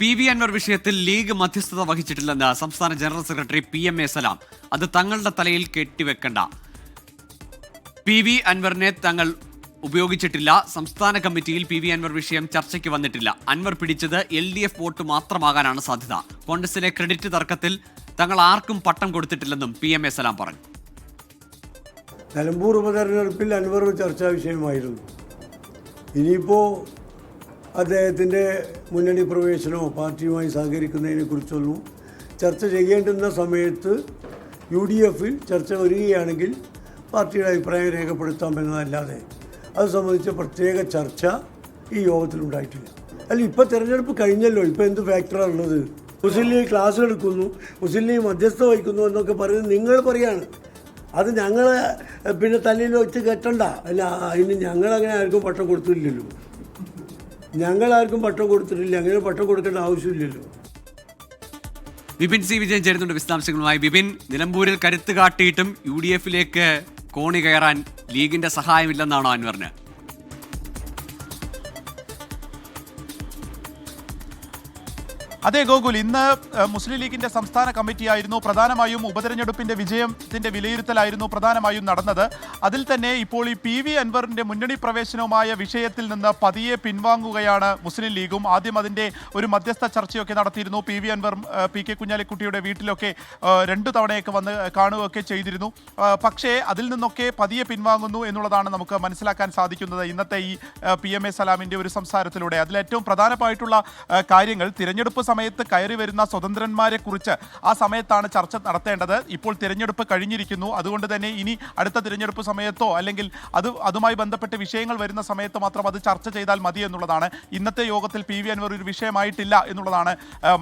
P V Anwar വിഷയത്തിൽ league മധ്യസ്ഥത വഹിച്ചിട്ടില്ലെന്ന് സംസ്ഥാന general secretary P M A Salam. അത് തങ്ങളുടെ തലയിൽ കെട്ടിവെക്കണ്ട. പി വി അൻവറിനെ തങ്ങൾ ഉപയോഗിച്ചിട്ടില്ല. സംസ്ഥാന കമ്മിറ്റിയിൽ പി വി അൻവർ വിഷയം ചർച്ചയ്ക്ക് വന്നിട്ടില്ല. അൻവർ പിടിച്ചത് എൽ ഡി എഫ് വോട്ട് മാത്രമാകാനാണ് സാധ്യത. കോൺഗ്രസിലെ ക്രെഡിറ്റ് തർക്കത്തിൽ തങ്ങൾ ആർക്കും പട്ടം കൊടുത്തിട്ടില്ലെന്നും പി എം എ സലാം പറഞ്ഞു. നിലമ്പൂർ ഉപതെരഞ്ഞെടുപ്പിൽ അൻവർ ചർച്ചാ വിഷയമായിരുന്നു. ഇനിയിപ്പോൾ അദ്ദേഹത്തിന്റെ മുന്നണി പ്രവേശനമോ പാർട്ടിയുമായി സഹകരിക്കുന്നതിനെ കുറിച്ചൊന്നും ചർച്ച ചെയ്യേണ്ടുന്ന സമയത്ത് യു ഡി എഫിൽ ചർച്ച വരികയാണെങ്കിൽ പാർട്ടിയുടെ അഭിപ്രായം രേഖപ്പെടുത്താമെന്നതല്ലാതെ അത് സംബന്ധിച്ച പ്രത്യേക ചർച്ച ഈ യോഗത്തിലുണ്ടായിട്ടില്ല അല്ല ഇപ്പോൾ തിരഞ്ഞെടുപ്പ് കഴിഞ്ഞല്ലോ. ഇപ്പോൾ എന്ത് ഫാക്ടറാണ് ഉള്ളത് മുസ്ലിം ലീഗ് ക്ലാസ് എടുക്കുന്നു മുസ്ലിം ലീഗ് മധ്യസ്ഥ വഹിക്കുന്നു എന്നൊക്കെ പറയുന്നത് നിങ്ങൾ പറയാണ് അത് ഞങ്ങൾ പിന്നെ തല്ലിൽ വെച്ച് കെട്ടണ്ട. അല്ല അതിന് ഞങ്ങളങ്ങനെ ആർക്കും പട്ടം കൊടുത്തില്ലല്ലോ. ഞങ്ങളാർക്കും പട്ടം കൊടുത്തിട്ടില്ല. അങ്ങനെ പട്ടം കൊടുക്കേണ്ട ആവശ്യമില്ലല്ലോ. വിപിൻ സി വിജയൻ ചേരുന്നുണ്ട് വിശദാംശങ്ങളുമായി. വിപിൻ നിലമ്പൂരിൽ കരുത്ത് കാട്ടിയിട്ടും യു ഡി എഫിലേക്ക് കോണി കയറാൻ ലീഗിന്റെ സഹായമില്ലെന്നാണോ അൻവറിന്? അതെ ഗോകുൽ ഇന്ന് മുസ്ലിം ലീഗിന്റെ സംസ്ഥാന കമ്മിറ്റിയായിരുന്നു പ്രധാനമായും ഉപതെരഞ്ഞെടുപ്പിന്റെ വിജയത്തിന്റെ വിലയിരുത്തലായിരുന്നു പ്രധാനമായും നടന്നത്. അതിൽ തന്നെ ഇപ്പോൾ ഈ പി വി അൻവറിന്റെ മുന്നണി പ്രവേശനവുമായ വിഷയത്തിൽ നിന്ന് പതിയെ പിൻവാങ്ങുകയാണ് മുസ്ലിം ലീഗും. ആദ്യം അതിന്റെ ഒരു മധ്യസ്ഥ ചർച്ചയൊക്കെ നടത്തിയിരുന്നു P V Anvar P K കുഞ്ഞാലിക്കുട്ടിയുടെ വീട്ടിലൊക്കെ രണ്ടു തവണയൊക്കെ വന്ന് കാണുകയൊക്കെ ചെയ്തിരുന്നു. പക്ഷേ അതിൽ നിന്നൊക്കെ പതിയെ പിൻവാങ്ങുന്നു എന്നുള്ളതാണ് നമുക്ക് മനസ്സിലാക്കാൻ സാധിക്കുന്നത് ഇന്നത്തെ ഈ പി എം എ സലാമിന്റെ ഒരു സംസാരത്തിലൂടെ. അതിൽ ഏറ്റവും പ്രധാനമായിട്ടുള്ള കാര്യങ്ങൾ തിരഞ്ഞെടുപ്പ് സമയത്ത് കയറി വരുന്ന സ്വതന്ത്രന്മാരെ കുറിച്ച് ആ സമയത്താണ് ചർച്ച നടത്തേണ്ടത്. ഇപ്പോൾ തിരഞ്ഞെടുപ്പ് കഴിഞ്ഞിരിക്കുന്നു. അതുകൊണ്ട് തന്നെ ഇനി അടുത്ത തിരഞ്ഞെടുപ്പ് സമയത്തോ അല്ലെങ്കിൽ അത് അതുമായി ബന്ധപ്പെട്ട് വിഷയങ്ങൾ വരുന്ന സമയത്തോ മാത്രം അത് ചർച്ച ചെയ്താൽ മതി എന്നുള്ളതാണ്. ഇന്നത്തെ യോഗത്തിൽ പി വി അൻവർ ഒരു വിഷയമായിട്ടില്ല എന്നുള്ളതാണ്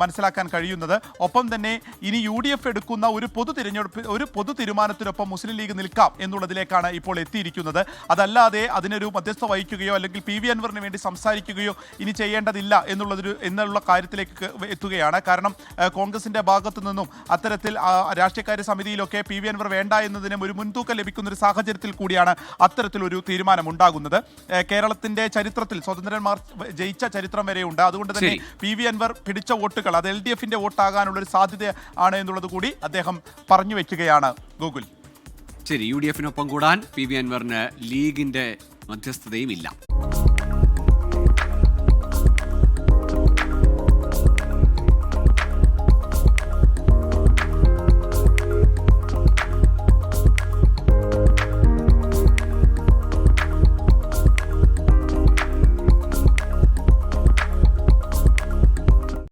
മനസ്സിലാക്കാൻ കഴിയുന്നത്. ഒപ്പം തന്നെ ഇനി യു ഡി എഫ് എടുക്കുന്ന ഒരു പൊതു തിരഞ്ഞെടുപ്പ് ഒരു പൊതു തീരുമാനത്തിനൊപ്പം മുസ്ലിം ലീഗ് നിൽക്കാം എന്നുള്ളതിലേക്കാണ് ഇപ്പോൾ എത്തിയിരിക്കുന്നത്. അതല്ലാതെ അതിനൊരു മധ്യസ്ഥ വഹിക്കുകയോ അല്ലെങ്കിൽ പി വി അൻവറിന് വേണ്ടി സംസാരിക്കുകയോ ഇനി ചെയ്യേണ്ടതില്ല എന്നുള്ളതൊരു എന്നുള്ള കാര്യത്തിലേക്ക് എത്തുകയാണ്. കാരണം കോൺഗ്രസിന്റെ ഭാഗത്തു നിന്നും അത്തരത്തിൽ രാഷ്ട്രീയകാര്യ സമിതിയിലൊക്കെ പി വി അൻവർ വേണ്ട എന്നതിനും ഒരു മുൻതൂക്കം ലഭിക്കുന്ന ഒരു സാഹചര്യത്തിൽ കൂടിയാണ് അത്തരത്തിലൊരു തീരുമാനം ഉണ്ടാകുന്നത് കേരളത്തിന്റെ ചരിത്രത്തിൽ സ്വതന്ത്രന്മാർ ജയിച്ച ചരിത്രം വരെയുണ്ട്. അതുകൊണ്ട് തന്നെ. പി വി അൻവർ പിടിച്ച വോട്ടുകൾ അത് എൽ ഡി എഫിന്റെ വോട്ടാകാനുള്ള ഒരു സാധ്യത ആണ് എന്നുള്ളത് കൂടി അദ്ദേഹം പറഞ്ഞു വെക്കുകയാണ്. ഗൂഗിൾ. ശരി യു ഡി എഫിനൊപ്പം കൂടാൻ പി വി അൻവറിന് ലീഗിന്റെ മധ്യസ്ഥതയും ഇല്ല